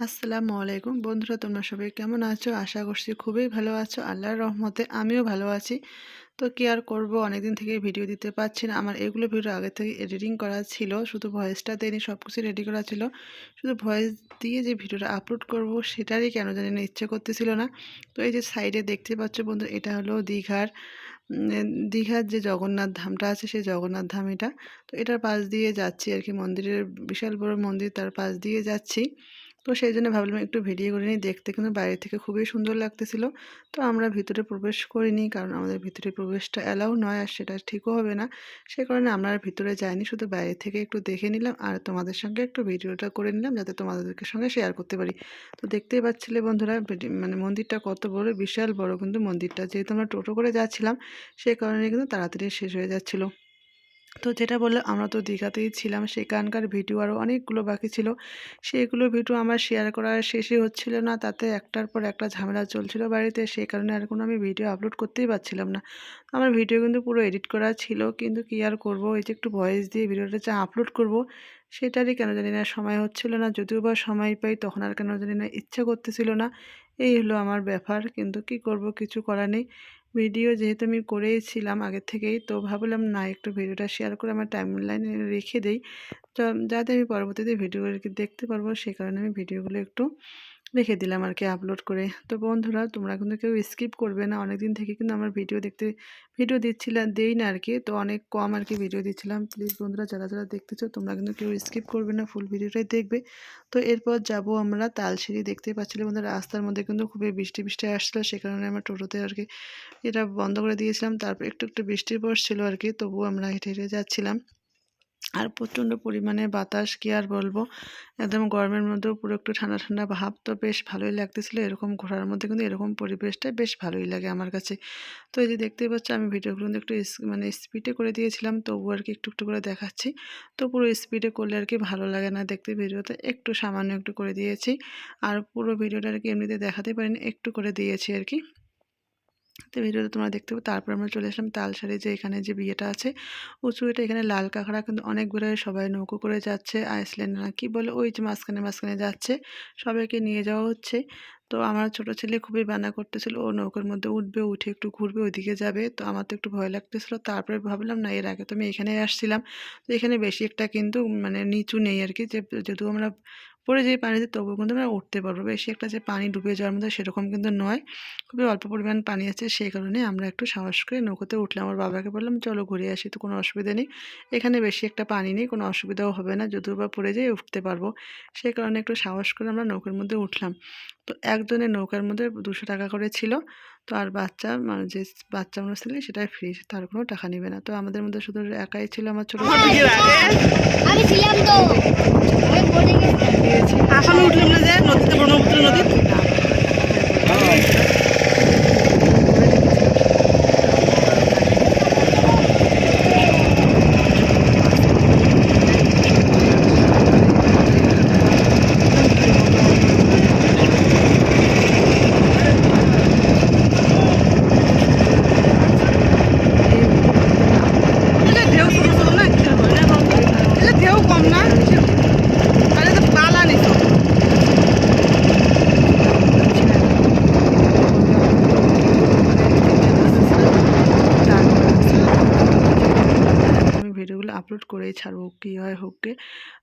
আসসালামু আলাইকুম। বন্ধুরা, তোমরা সবাই কেমন আছো? আশা করছি খুবই ভালো আছো। আল্লাহর রহমতে আমিও ভালো আছি। তো কি আর করব? অনেকদিন থেকে ভিডিও দিতে পারছি না। আমার এগুলো ভিডিও আগে থেকে এডিটিং করা ছিল। শুধু ভয়েসটা দেয়নি সব কিছু রেডি করা ছিল। শুধু ভয়েস দিয়ে যে ভিডিওটা আপলোড করব, সেটারই কেন জানি না ইচ্ছে করতেছিল না। তো এই যে সাইডে দেখতে পাচ্ছ বন্ধু, এটা হলো দীঘার দীঘার যে জগন্নাথ ধামটা আছে, সেই জগন্নাথ ধাম এটা। তো এটার পাশ দিয়ে যাচ্ছি আর কি। মন্দিরের, বিশাল বড় মন্দির, তার পাশ দিয়ে যাচ্ছি। তো সেই জন্য ভাবলাম একটু ভিডিও করে নিই। দেখতে কিন্তু বাইরে থেকে খুবই সুন্দর লাগতেছিল। তো আমরা ভিতরে প্রবেশ করিনি, কারণ আমাদের ভিতরে প্রবেশটা অ্যালাউ নয় আর সেটা ঠিকও হবে না। সে কারণে আমরা ভিতরে যাইনি, শুধু বাইরে থেকে একটু দেখে নিলাম আর তোমাদের সঙ্গে একটু ভিডিওটা করে নিলাম যাতে তোমাদেরকে সঙ্গে শেয়ার করতে পারি। তো দেখতেই পাচ্ছিলে বন্ধুরা মানে মন্দিরটা কত বড়, বিশাল বড় কিন্তু মন্দিরটা। যেহেতু আমরা টোটো করে যাচ্ছিলাম, সে কারণে কিন্তু তাড়াতাড়ি শেষ হয়ে যাচ্ছিল। তো যেটা বললাম আমরা তো দীঘাতেই ছিলাম, সেখানকার ভিডিও আরও অনেকগুলো বাকি ছিল। সেইগুলো ভিডিও আমার শেয়ার করা শেষই হচ্ছিল না, তাতে একটার পর একটা ঝামেলা চলছিল বাড়িতে সেই কারণে আর কোনো আমি ভিডিও আপলোড করতেই পারছিলাম না। আমার ভিডিও কিন্তু পুরো এডিট করা ছিল, কিন্তু কি আর করব এই যে একটু ভয়েস দিয়ে ভিডিওটা যা আপলোড করব, সেটারই কেন জানি না সময় হচ্ছিল না, যদিও বা সময় পাই, তখন আর কেন জানি না ইচ্ছা করতেছিল না। এই হলো আমার ব্যাপার, কিন্তু কি করব, কিছু করার নেই। ভিডিও যেহেতু আমি করেছিলাম আগে থেকেই, তো ভাবলাম না, একটু ভিডিওটা শেয়ার করে আমার টাইম লাইনে রেখে দেই। তো যাতে আমি পরবর্তীতে ভিডিওগুলো দেখতে পারব সেই কারণে আমি ভিডিওগুলো একটু রেখে দিলাম আর কি আপলোড করে। তো বন্ধুরা, তোমরা কিন্তু কেউ স্কিপ করবে না। অনেক দিন থেকে কিন্তু আমার ভিডিও দেখতে ভিডিও দিচ্ছিলাম দেই না আর কি। তো অনেক কম আর কি ভিডিও দিচ্ছিলাম। প্লিজ বন্ধুরা, যারা যারা দেখতেছো, তোমরা কিন্তু কেউ স্কিপ করবে না। ফুল ভিডিওটাই দেখবে। তো এরপর যাব আমরা তালসিঁড়ি দেখতে পাচ্ছিলে বন্ধুরা, রাস্তার মধ্যে কিন্তু খুবই বৃষ্টি বৃষ্টি আসছিল। সে কারণে আমরা টোটোতে আর কি এটা বন্ধ করে দিয়েছিলাম। তারপর একটু একটু বৃষ্টি পড়ছিল আর কি। তবুও আমরা হেঁটে হেঁটে যাচ্ছিলাম। আর প্রচণ্ড পরিমাণে বাতাস কি আর বলব? একদম গরমের মধ্যেও পুরো একটু ঠান্ডা ঠান্ডা ভাব তো বেশ ভালোই লাগতেছিলো। এরকম ঘোরার মধ্যে কিন্তু এরকম পরিবেশটা বেশ ভালোই লাগে আমার কাছে। তো এই যে দেখতেই পাচ্ছ, আমি ভিডিওগুলো কিন্তু একটু মানে স্পিডে করে দিয়েছিলাম তবু আর কি একটু একটু করে দেখাচ্ছি। তো পুরো স্পিডে করলে আর কি ভালো লাগে না দেখতে ভিডিওতে, একটু সামান্য একটু করে দিয়েছি। আর পুরো ভিডিওটা আর কি এমনিতে দেখাতে পারিনি, একটু করে দিয়েছি আর কি। তো ভিডিওটা তোমরা দেখতে পাবো। তারপর আমরা চলে আসলাম তালসারি যে এখানে যে বিয়েটা আছে। উঁচু এটা এখানে লাল কাঁকড়া, কিন্তু অনেক ঘুরে সবাই নৌকো করে যাচ্ছে, আইসল্যান্ড না কি বলে, ওই যে মাঝখানে মাঝখানে যাচ্ছে। সবাইকে নিয়ে যাওয়া হচ্ছে। তো আমার ছোট ছেলে খুবই বানা করতেছিল, ও নৌকার মধ্যে উঠবে, উঠে একটু ঘুরবে, ওইদিকে যাবে। তো আমার তো একটু ভয় লাগতেছিল, তারপরে ভাবলাম, না, এর আগে তো আমি এখানে আসছিলাম। তো এখানে বেশি একটা কিন্তু মানে নিচু নেই আর কি, যে, যেহেতু আমরা পড়ে যে পানিতে তবু কিন্তু আমরা উঠতে পারব। বেশি একটা যে পানি ডুবে যাওয়ার মতো সেরকম কিন্তু নয়। খুবই অল্প পরিমাণ পানি আছে, সেই কারণে আমরা একটু সাহস করে নৌকোতে উঠলাম। আমার বাবাকে বললাম, চলো ঘুরে আসি, তো কোনো অসুবিধা নেই। এখানে বেশি একটা পানি নেই, কোনো অসুবিধাও হবে না। যদিও বা পড়ে যেয়ে উঠতে পারব। সেই কারণে একটু সাহস করে আমরা নৌকোর মধ্যে উঠলাম। তো একজনের নৌকার মধ্যে দুশো টাকা করে ছিল। তো আর বাচ্চা মানে যে বাচ্চা মানুষ ছিলেন সেটাই ফ্রি তার কোনো টাকা নেবে না। তো আমাদের মধ্যে শুধু একাই ছিল আমার ছোটো আমি ছিলাম তো। উঠলাম না যে নদীতে ব্রহ্মপুত্র এটা ঢেউ ছোট ছোট না কিসের ভয় না এটা ঢেউ কম না আরে তো পালা নিছো আমি ভিডিওগুলো আপলোড করেই ছাড়বো, কী হয় হোক গে।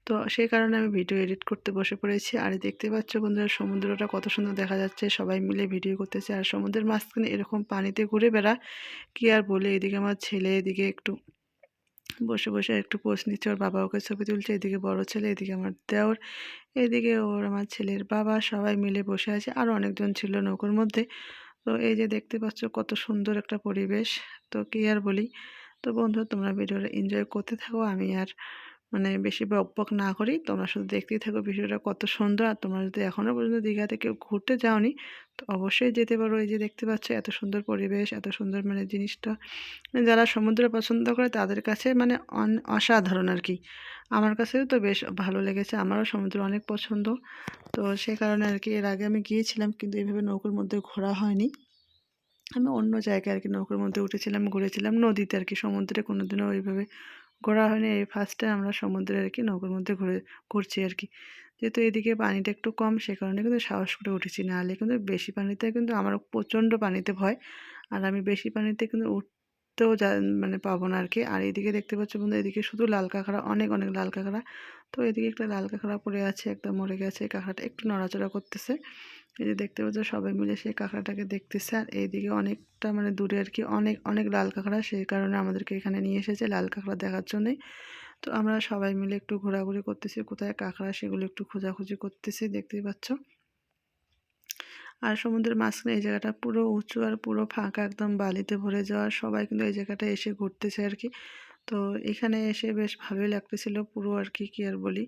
তো সেই কারণে আমি ভিডিও এডিট করতে বসে পড়েছি। আর দেখতে পাচ্ছ বন্ধুরা, সমুদ্রটা কত সুন্দর দেখা যাচ্ছে। সবাই মিলে ভিডিও করতেছে। আর সমুদ্রের মাঝখানে এরকম পানিতে ঘুরে বেড়া, কি আর বলে? এদিকে আমার ছেলে, এদিকে একটু বসে বসে একটু পোস্ট নিচ্ছে। ওর বাবা ওকে ছবি তুলছে। এদিকে বড় ছেলে, এদিকে আমার দেওর। এদিকে ওর আমার ছেলের বাবা, সবাই মিলে বসে আছে। আর অনেকজন ছিল নৌকোর মধ্যে। তো এই যে দেখতে পাচ্ছ কত সুন্দর একটা পরিবেশ। তো কি আর বলি? তো বন্ধু, তোমরা ভিডিওটা এনজয় করতে থাকো। আমি আর মানে বেশি বক বক না করি। তোমরা শুধু দেখতেই থাকো ভিডিওটা কত সুন্দর। আর তোমরা যদি এখনও পর্যন্ত দীঘাতে কেউ ঘুরতে যাওনি, তো অবশ্যই যেতে পারো। এই যে দেখতে পাচ্ছ, এত সুন্দর পরিবেশ, এত সুন্দর মানে জিনিসটা। মানে যারা সমুদ্র পছন্দ করে, তাদের কাছে মানে অসাধারণ আর কি। আমার কাছেও তো বেশ ভালো লেগেছে। আমারও সমুদ্র অনেক পছন্দ। তো সে কারণে আর কি, এর আগে আমি গিয়েছিলাম, কিন্তু এইভাবে নৌকোর মধ্যে ঘোরা হয়নি। আমি অন্য জায়গায় আর কি নৌকোর মধ্যে উঠেছিলাম, ঘুরেছিলাম। নদীতে আর কি সমুদ্রে কোনোদিনও ওইভাবে ঘোরা হয়নি। এই ফার্স্টে আমরা সমুদ্রে আর কি নৌকোর মধ্যে ঘুরে, ঘুরছি আর কি যেহেতু এদিকে পানিটা একটু কম, সে কারণে কিন্তু সাহস করে উঠেছি নাহলে কিন্তু বেশি পানিতে কিন্তু আমার প্রচণ্ড পানিতে ভয়। আর আমি বেশি পানিতে কিন্তু উঠতেও যা মানে পাবো না আর কি আর এদিকে দেখতে পাচ্ছ বন্ধু, এদিকে শুধু লাল কাঁকড়া, অনেক অনেক লাল কাঁকড়া। তো এদিকে একটা লাল কাঁকড়া পড়ে আছে, একদম মরে গেছে। কাঁকড়াটা একটু নড়াচড়া করতেছে। এই যে দেখতে পাচ্ছ সবাই মিলে সেই কাঁকড়াটাকে দেখতেছে। আর এইদিকে অনেকটা মানে দূরে আর কি অনেক অনেক লাল কাঁকড়া। সেই কারণে আমাদেরকে এখানে নিয়ে এসেছে লাল কাঁকড়া দেখার জন্যই। তো আমরা সবাই মিলে একটু ঘোরাঘুরি করতেছি, কোথায় কাঁকড়া সেগুলো একটু খোঁজাখুঁজি করতেছি, দেখতেই পাচ্ছ। আর সমুদ্রের মাঝখানে এই জায়গাটা পুরো উঁচু আর পুরো ফাঁকা, একদম বালিতে ভরে যাওয়া। সবাই কিন্তু এই জায়গাটা এসে ঘুরতেছে আর কি। তো এখানে এসে বেশ ভালোই লাগতেছিল পুরো আর কি, কী আর বলি।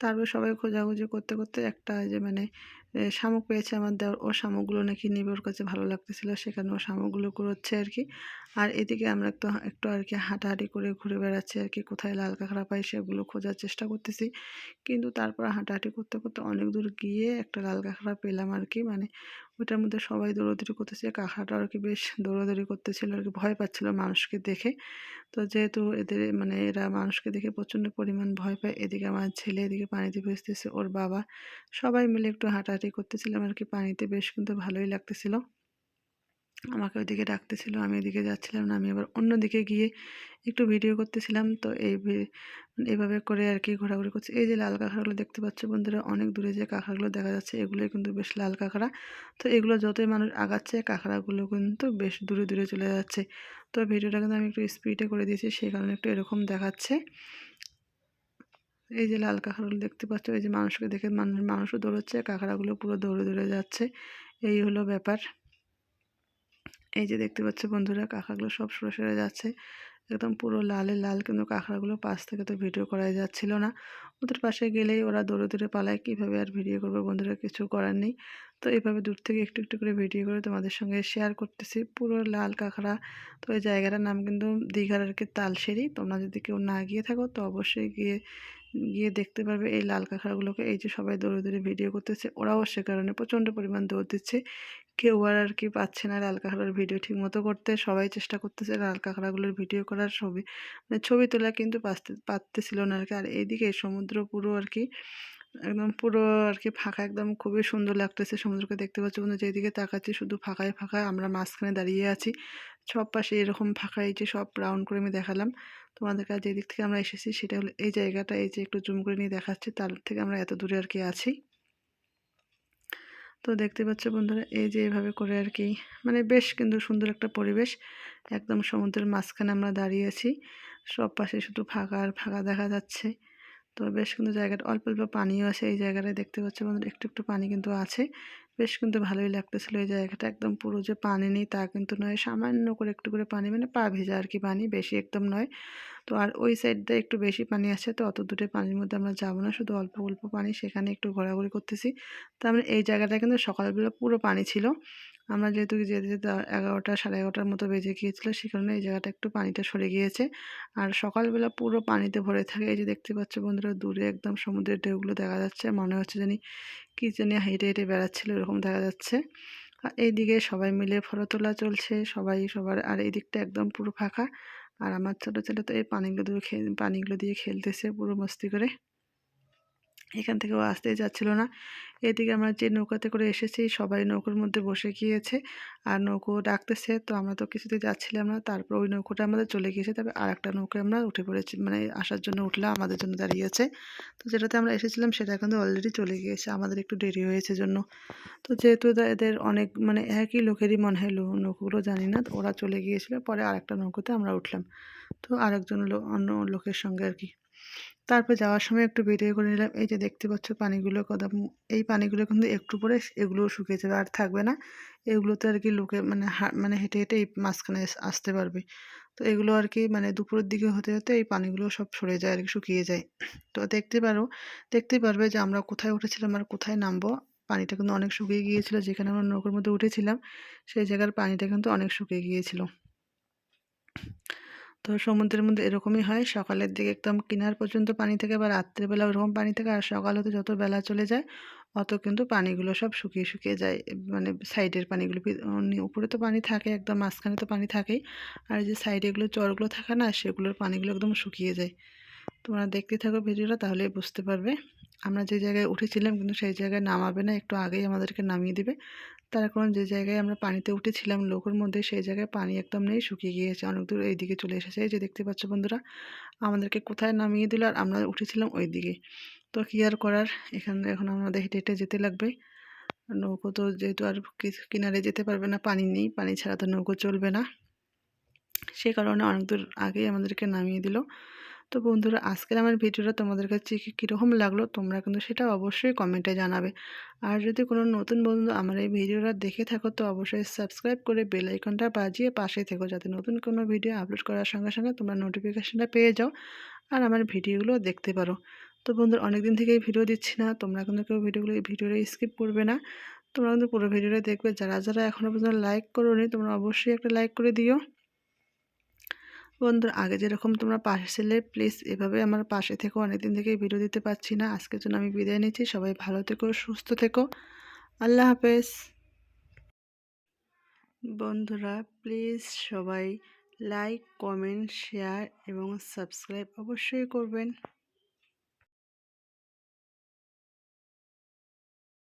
তারপর সবাই খোঁজাখুঁজি করতে করতে একটা যে মানে শামুক পেয়েছে আমার দেওয়ার ও শামুকগুলো নাকি নেবে ওর কাছে ভালো লাগতেছিল, সেখানে ও শামুকগুলো কুড়োচ্ছে আর কি। আর এদিকে আমরা একটু একটু আর কি হাঁটাহাঁটি করে ঘুরে বেড়াচ্ছি আর কি। কোথায় লাল কাঁকড়া পাই সেগুলো খোঁজার চেষ্টা করতেছি। কিন্তু তারপর হাঁটাহাঁটি করতে করতে অনেক দূর গিয়ে একটা লাল কাঁকড়া পেলাম আর কি। মানে ওইটার মধ্যে সবাই দৌড়াদৌড়ি করতেছে। কাঁকড়াটা আর কি বেশ দৌড়াদৌড়ি করতেছিল আর কি। ভয় পাচ্ছিল মানুষকে দেখে। তো যেহেতু এদের মানে এরা মানুষকে দেখে প্রচণ্ড পরিমাণ ভয় পায়, এদিকে আমার ছেলে এদিকে পানিতে ভেসতেছে ওর বাবা সবাই মিলে একটু হাঁটাহাঁটি করতেছিলাম আর কি। পানিতে বেশ কিন্তু ভালোই লাগতেছিল। আমাকে ওইদিকে ডাকতেছিল, আমি এদিকে যাচ্ছিলাম না, আমি আবার অন্যদিকে গিয়ে একটু ভিডিও করতেছিলাম। তো এই এভাবে করে আর কি ঘোরাঘুরি করছি। এই যে লাল কাঁকড়াগুলো দেখতে পাচ্ছ বন্ধুরা, অনেক দূরে যে কাঁকড়াগুলো দেখা যাচ্ছে, এগুলোই কিন্তু বেশ লাল কাঁকড়া। তো এগুলো যতই মানুষ আগাচ্ছে, কাঁকড়াগুলো কিন্তু বেশ দূরে দূরে চলে যাচ্ছে। তো ভিডিওটা কিন্তু আমি একটু স্পিডে করে দিয়েছি, সেই কারণে একটু এরকম দেখাচ্ছে। এই যে লাল কাঁকড়াগুলো দেখতে পাচ্ছ, এই যে মানুষকে দেখে মানুষ, মানুষও দৌড়চ্ছে, কাঁকড়াগুলো পুরো দৌড়ে দৌড়ে যাচ্ছে। এই হলো ব্যাপার। এই যে দেখতে পাচ্ছ বন্ধুরা, কাঁকড়াগুলো সব সরে সরে যাচ্ছে। একদম পুরো লালে লাল, কিন্তু কাঁকড়াগুলো পাশ থেকে তো ভিডিও করাই যাচ্ছিল না। ওদের পাশে গেলেই ওরা দৌড়ে দৌড়ে পালায়, কীভাবে আর ভিডিও করবে বন্ধুরা কিছু করার নেই। তো এইভাবে দূর থেকে একটু একটু করে ভিডিও করে তোমাদের সঙ্গে শেয়ার করতেছি। পুরো লাল কাঁকড়া, তো এই জায়গাটার নাম কিন্তু দীঘার আর কি তালসেরি তোমরা যদি কেউ না গিয়ে থাকো, তো অবশ্যই গিয়ে গিয়ে দেখতে পারবে এই লাল কাঁকড়াগুলোকে। এই যে সবাই দৌড়ে দৌড়ে ভিডিও করতেছে, ওরাও সে কারণে প্রচণ্ড পরিমাণ দৌড় দিচ্ছে। কেউ আর আর কি পাচ্ছে না লাল কাঁকড়ার ভিডিও ঠিক মতো করতে। সবাই চেষ্টা করতেছে লাল কাঁকড়াগুলোর ভিডিও করার ছবি। মানে ছবি তোলা কিন্তু পারতে, পারতেছিল না আর কি। আর এইদিকে সমুদ্র পুরো আর কি, একদম পুরো আর কি ফাঁকা, একদম খুবই সুন্দর লাগতেছে সমুদ্রকে দেখতে পাচ্ছি বন্ধু যেদিকে তাকাচ্ছি শুধু ফাঁকায় ফাঁকা আমরা মাঝখানে দাঁড়িয়ে আছি। সব পাশে এরকম ফাঁকা, এই যে সব রাউন্ড করে আমি দেখালাম। তোমাদের কাছে যেদিক থেকে আমরা এসেছি সেটা হলো এই জায়গাটা। এই যে একটু জুম করে নিয়ে দেখাচ্ছি, তার থেকে আমরা এত দূরে আর কি আছি। তো দেখতে পাচ্ছ বন্ধুরা, এই যে এভাবে করে আর কি মানে বেশ কিন্তু সুন্দর একটা পরিবেশ। একদম সমুদ্রের মাঝখানে আমরা দাঁড়িয়ে আছি, সব পাশে শুধু ফাঁকা আর ফাঁকা দেখা যাচ্ছে। তো বেশ কিন্তু জায়গাটা, অল্প অল্প পানিও আছে এই জায়গাটায়, দেখতে পাচ্ছ বন্ধুরা, একটু একটু পানি কিন্তু আছে। বেশ কিন্তু ভালোই লাগতেছিলো এই জায়গাটা একদম পুরো যে পানি নেই তা কিন্তু নয়। সামান্য করে একটু করে পানি মানে পা ভেজা আর কি পানি, বেশি একদম নয়। তো আর ওই সাইডটা একটু বেশি পানি আছে, তো অত দূরে পানির মধ্যে আমরা যাব না, শুধু অল্প অল্প পানি সেখানে একটু ঘোরাঘুরি করতেছি। তো আমরা এই জায়গাটা কিন্তু সকালবেলা পুরো পানি ছিল। আমরা যেহেতু যেতে যেতে এগারোটা সাড়ে এগারোটার মতো বেজে গিয়েছিল সে কারণে এই জায়গাটা একটু পানিটা সরে গিয়েছে। আর সকালবেলা পুরো পানিতে ভরে থাকে, এই যে দেখতে পাচ্ছ বন্ধুরা, দূরে একদম সমুদ্রের ঢেউগুলো দেখা যাচ্ছে। মনে হচ্ছে জানি কী জানি হেঁটে হেঁটে বেড়াচ্ছিল, এরকম দেখা যাচ্ছে। আর এইদিকে সবাই মিলে ফটো তোলা চলছে, সবাই সবার, আর এই দিকটা একদম পুরো ফাঁকা। আর আমার ছোটো ছেলে তো এই পানিগুলো দিয়ে পানিগুলো দিয়ে খেলতেছে পুরো মস্তি করে। এখান থেকে ও আসতেই যাচ্ছিল না। এদিকে আমরা যে নৌকাতে করে এসেছি, সবাই নৌকোর মধ্যে বসে গিয়েছে আর নৌকো ডাকতেছে। তো আমরা তো কিছুতে যাচ্ছিলাম না, তারপর ওই নৌকোটা আমাদের চলে গিয়েছে। তবে আর একটা নৌকো আমরা উঠে পড়েছি মানে আসার জন্য উঠলাম, আমাদের জন্য দাঁড়িয়েছে। তো যেটাতে আমরা এসেছিলাম সেটা কিন্তু অলরেডি চলে গিয়েছে, আমাদের একটু দেরি হয়েছে জন্য। তো যেহেতু এদের- অনেক মানে একই লোকেরই মনে হয় নৌকোগুলো জানি না ওরা চলে গিয়েছিল, পরে আরেকটা নৌকোতে আমরা উঠলাম। তো আরেকজন অন্য লোকের সঙ্গে আর কি। তারপর যাওয়ার সময় একটু ভিডিও করে নিলাম। এই যে দেখতে পাচ্ছ পানিগুলো কদম এই পানিগুলো কিন্তু একটু পরে এগুলোও শুকিয়ে যাবে, আর থাকবে না। এগুলোতে আর কি লোকে মানে মানে হেঁটে হেঁটে এই মাঝখানে আসতে পারবে। তো এগুলো আর কি মানে দুপুরের দিকে হতে হতে এই পানিগুলো সব সরে যায় আর কি, শুকিয়ে যায়। তো দেখতে পারো দেখতেই পারবে যে আমরা কোথায় উঠেছিলাম আর কোথায় নামবো। পানিটা কিন্তু অনেক শুকিয়ে গিয়েছিল, যেখানে আমরা নৌকার মধ্যে উঠেছিলাম, সেই জায়গার পানিটা কিন্তু অনেক শুকিয়ে গিয়েছিল। তো সমুদ্রের মধ্যে এরকমই হয়। সকালের দিকে একদম কিনার পর্যন্ত পানি থাকে বা রাত্রেবেলা ওরকম পানি থাকে আর সকাল হতে যত বেলা চলে যায়, অত কিন্তু পানিগুলো সব শুকিয়ে শুকিয়ে যায়। মানে সাইডের পানিগুলো উপরে তো পানি থাকে, একদম মাঝখানে তো পানি থাকেই। আর যে সাইডে এগুলো চরগুলো থাকে না, সেগুলোর পানিগুলো একদম শুকিয়ে যায়। তোমরা দেখতে থাকো ভিডিওটা তাহলেই বুঝতে পারবে। আমরা যে জায়গায় উঠেছিলাম কিন্তু সেই জায়গায় নামাবে না, একটু আগেই আমাদেরকে নামিয়ে দিবে। তার কারণ যে জায়গায় আমরা পানিতে উঠেছিলাম লোকের মধ্যে, সেই জায়গায় পানি একদম নেই, শুকিয়ে গিয়েছে। অনেক দূর এই দিকে চলে এসেছে। যে দেখতে পাচ্ছ বন্ধুরা, আমাদেরকে কোথায় নামিয়ে দিল আর আমরা উঠেছিলাম ওই দিকে তো কী আর করার? এখানে এখন আমাদের হেঁটে হেঁটে যেতে লাগবে। নৌকো তো যেহেতু আর কিনারে যেতে পারবে না, পানি নেই। পানি ছাড়া তো নৌকো চলবে না। সে কারণে অনেক দূর আগেই আমাদেরকে নামিয়ে দিল। তো বন্ধুরা, আজকের আমার ভিডিওটা তোমাদের কাছে কীরকম লাগল তোমরা কিন্তু সেটা অবশ্যই কমেন্টে জানাবে। আর যদি কোনো নতুন বন্ধু আমার এই ভিডিওটা দেখে থাকো তো অবশ্যই সাবস্ক্রাইব করে বেল আইকনটা বাজিয়ে পাশে থেকো যাতে নতুন কোনো ভিডিও আপলোড করার সঙ্গে সঙ্গে তোমরা নোটিফিকেশানটা পেয়ে যাও আর আমার ভিডিওগুলো দেখতে পারো। তো বন্ধুরা অনেক দিন থেকেই ভিডিও দিচ্ছি না, তোমরা কিন্তু কেউ ভিডিওগুলো ভিডিওটা স্কিপ করবে না। তোমরা কিন্তু পুরো ভিডিওটা দেখবে। যারা যারা এখনও পর্যন্ত লাইক করোনি, তোমরা অবশ্যই একটা লাইক করে দিও। বন্ধুরা, আগে যেরকম তোমরা পাশে ছিলে প্লিজ এভাবে আমার পাশে থেকো, অনেকদিন থেকে ভিডিও দিতে পারছি না। আজকের জন্য আমি বিদায় নিচ্ছি, সবাই ভালো থেকো, সুস্থ থেকো। আল্লাহ হাফেজ। বন্ধুরা প্লিজ সবাই লাইক কমেন্ট শেয়ার এবং সাবস্ক্রাইব অবশ্যই করবেন।